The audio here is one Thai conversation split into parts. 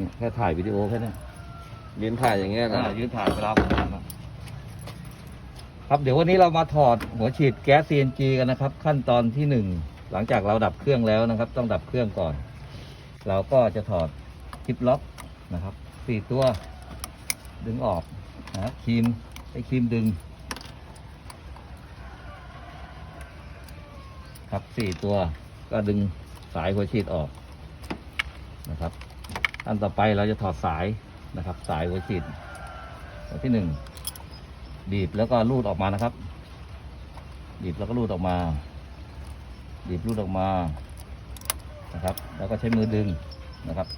เนี่ยแค่ถ่ายวิดีโอแค่เนี้ยยืนถ่ายอย่างเงี้ยนะอ่ายืนถ่ายเวลาผมทำอะครับเดี๋ยววันนี้เรามาถอดหัวฉีดแก๊ส CNG กันนะครับ ขั้นตอนที่หนึ่งหลังจากเราดับเครื่องแล้วนะครับ ต้องดับเครื่องก่อน เราก็จะถอดคลิปล็อกนะครับสี่ตัวดึงออกนะครับครีมใช้ครีมดึง ครับสี่ตัวก็ดึงสายหัวฉีดออกนะครับ อันต่อไปเราจะถอดสายนะครับ สายหัวฉีดตัวที่หนึ่งบีบแล้วก็รูดออกมานะครับ บีบแล้วก็รูดออกมา บีบรูดออกมานะครับ แล้วก็ใช้มือดึงนะครับ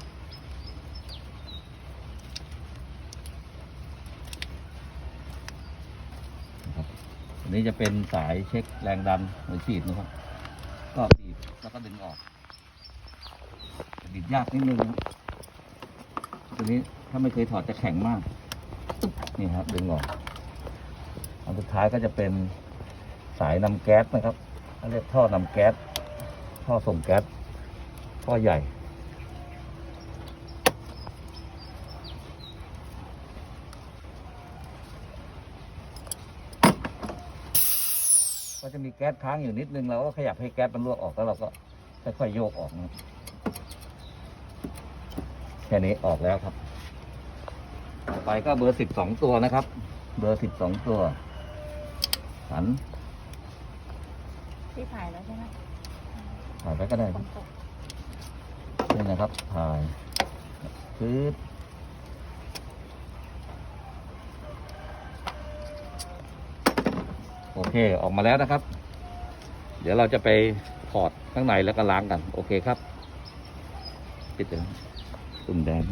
นะครับอันนี้จะเป็นสายเช็คแรงดันหัวฉีดนะครับ ก็บีบแล้วก็ดึงออกบีบยากนิดนึงนะ ตัวนี้ถ้าไม่เคยถอดจะแข็งมาก นี่ครับดึงออกอันสุดท้ายก็จะเป็นสายนำแก๊สนะครับเรียกท่อนำแก๊สท่อส่งแก๊สท่อใหญ่ ก็จะมีแก๊สค้างอยู่นิดนึงเราก็ขยับให้แก๊สมันลวออกแล้วเราก็ค่อยๆโยกออกนะ ครับแค่นี้ออกแล้วครับ ต่อไปก็เบอร์สิบสองตัวนะครับ เบอร์สิบสองตัวหันที่ถ่ายแล้วใช่ไหมถ่ายไปก็ได้ฝนตกนี่นะครับ ถ่ายปึ๊บโอเคออกมาแล้วนะครับ เดี๋ยวเราจะไปถอดข้างในแล้วก็ล้างกัน โอเคครับปิดเลย ตุ่มแดง